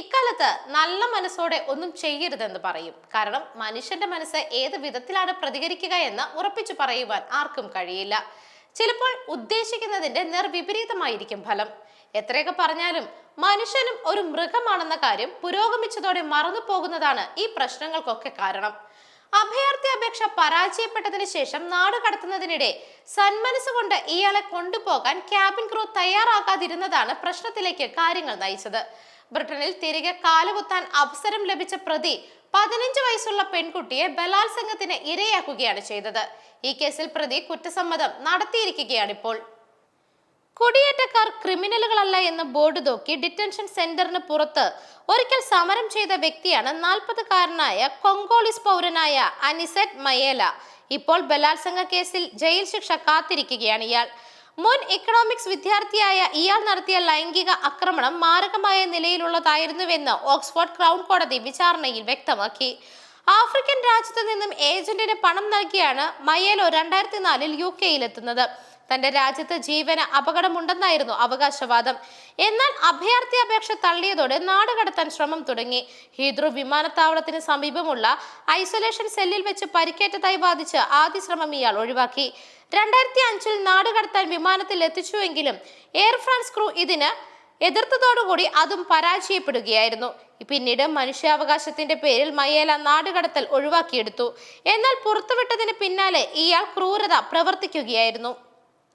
ഇക്കാലത്ത് നല്ല മനസ്സോടെ ഒന്നും ചെയ്യരുതെന്ന് പറയും. കാരണം മനുഷ്യന്റെ മനസ്സ് ഏത് വിധത്തിലാണ് പ്രതികരിക്കുക എന്ന് ഉറപ്പിച്ചു പറയുവാൻ ആർക്കും കഴിയില്ല. ചിലപ്പോൾ ഉദ്ദേശിക്കുന്നതിന്റെ നിർവിപരീതമായിരിക്കും ഫലം. എത്രയൊക്കെ പറഞ്ഞാലും മനുഷ്യനും ഒരു മൃഗമാണെന്ന കാര്യം പുരോഗമിച്ചതോടെ മറന്നു പോകുന്നതാണ് ഈ പ്രശ്നങ്ങൾക്കൊക്കെ കാരണം. അഭയാർത്ഥി അപേക്ഷ പരാജയപ്പെട്ടതിന് ശേഷം നാട് കടത്തുന്നതിനിടെ സന്മനസ്സുകൊണ്ട് ഇയാളെ കൊണ്ടുപോകാൻ ക്യാബിൻ ക്രൂ തയ്യാറാകാതിരുന്നതാണ് പ്രശ്നത്തിലേക്ക് കാര്യങ്ങൾ നയിച്ചത്. ബ്രിട്ടനിൽ തിരികെ കാലുകുത്താൻ അവസരം ലഭിച്ച പ്രതി പതിനഞ്ച് വയസ്സുള്ള പെൺകുട്ടിയെ ബലാത്സംഗത്തിന് ഇരയാക്കുകയാണ് ചെയ്തത്. ഈ കേസിൽ പ്രതി കുറ്റസമ്മതം നടത്തിയിരിക്കുകയാണിപ്പോൾ. കുടിയേറ്റക്കാർ ക്രിമിനലുകളല്ല എന്ന് ബോർഡ് നോക്കി ഡിറ്റൻഷൻ സെന്ററിന് പുറത്ത്. ഒരിക്കൽ സമരം ചെയ്ത വ്യക്തിയാണ് നാൽപ്പതുകാരനായ കൊങ്കോളിസ് പൗരനായ അനിസെറ്റ് മയേല. ഇപ്പോൾ ബലാത്സംഗ കേസിൽ ജയിൽ ശിക്ഷ കാത്തിരിക്കുകയാണ് ഇയാൾ. മുൻ ഇക്കണോമിക്സ് വിദ്യാർത്ഥിയായ ഇയാൾ നടത്തിയ ലൈംഗിക ആക്രമണം മാരകമായ നിലയിലുള്ളതായിരുന്നുവെന്ന് ഓക്സ്ഫോർഡ് ക്രൗൺ കോടതി വിചാരണയിൽ വ്യക്തമാക്കി. ആഫ്രിക്കൻ രാജ്യത്തു നിന്നും ഏജന്റിന് പണം നൽകിയാണ് മയേലോ രണ്ടായിരത്തി നാലിൽ യു കെയിലെത്തുന്നത് തന്റെ രാജ്യത്ത് ജീവന അപകടമുണ്ടെന്നായിരുന്നു അവകാശവാദം. എന്നാൽ അഭയാർത്ഥി അപേക്ഷ തള്ളിയതോടെ നാടുകടത്താൻ ശ്രമം തുടങ്ങി. ഹീദ്രു വിമാനത്താവളത്തിന് സമീപമുള്ള ഐസൊലേഷൻ സെല്ലിൽ വെച്ച് പരിക്കേറ്റതായി വാദിച്ച് ആദ്യ ശ്രമം ഇയാൾ ഒഴിവാക്കി. രണ്ടായിരത്തി അഞ്ചിൽ നാട് കടത്താൻ വിമാനത്തിൽ എത്തിച്ചുവെങ്കിലും എയർ ഫ്രാൻസ് ക്രൂ ഇതിന് എതിർത്തതോടുകൂടി അതും പരാജയപ്പെടുകയായിരുന്നു. പിന്നീട് മനുഷ്യാവകാശത്തിന്റെ പേരിൽ മയേല നാടുകടത്തൽ ഒഴിവാക്കിയെടുത്തു. എന്നാൽ പുറത്തുവിട്ടതിന് പിന്നാലെ ഇയാൾ ക്രൂരത പ്രവർത്തിക്കുകയായിരുന്നു.